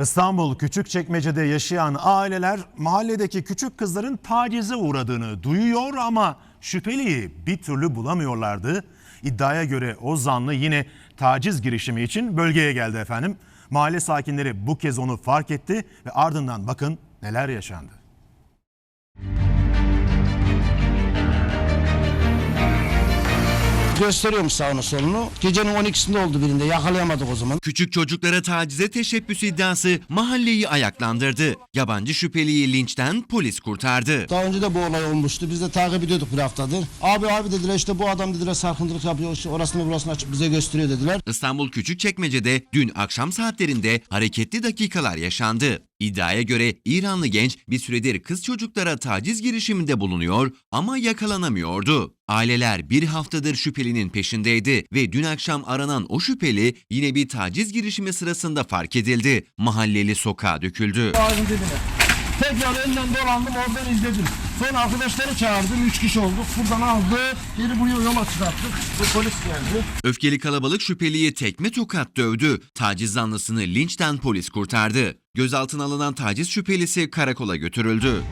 İstanbul Küçükçekmece'de yaşayan aileler mahalledeki küçük kızların tacize uğradığını duyuyor ama şüpheliyi bir türlü bulamıyorlardı. İddiaya göre o zanlı yine taciz girişimi için bölgeye geldi efendim. Mahalle sakinleri bu kez onu fark etti ve ardından bakın neler yaşandı. Gösteriyormuş sağını solunu. Gecenin 12'sinde oldu birinde yakalayamadık o zaman. Küçük çocuklara tacize teşebbüs iddiası mahalleyi ayaklandırdı. Yabancı şüpheliyi linçten polis kurtardı. Daha önce de bu olay olmuştu. Biz de takip ediyorduk bir haftadır. Abi abi dediler işte bu adam dediler sarkıntılık yapıyor. İşte orasını burasını açıp bize gösteriyor dediler. İstanbul Küçükçekmece'de dün akşam saatlerinde hareketli dakikalar yaşandı. İddiaya göre İranlı genç bir süredir kız çocuklara taciz girişiminde bulunuyor ama yakalanamıyordu. Aileler bir haftadır şüphelinin peşindeydi ve dün akşam aranan o şüpheli yine bir taciz girişimi sırasında fark edildi. Mahalleli sokağa döküldü. Ağacın dibine. Tekrar önden dolandım oradan izledim. Sonra arkadaşları çağırdım. Üç kişi olduk. Buradan aldı. Geri buraya yola çıkarttık. Bu polis geldi. Öfkeli kalabalık şüpheliyi tekme tokat dövdü. Taciz zanlısını linçten polis kurtardı. Gözaltına alınan taciz şüphelisi karakola götürüldü.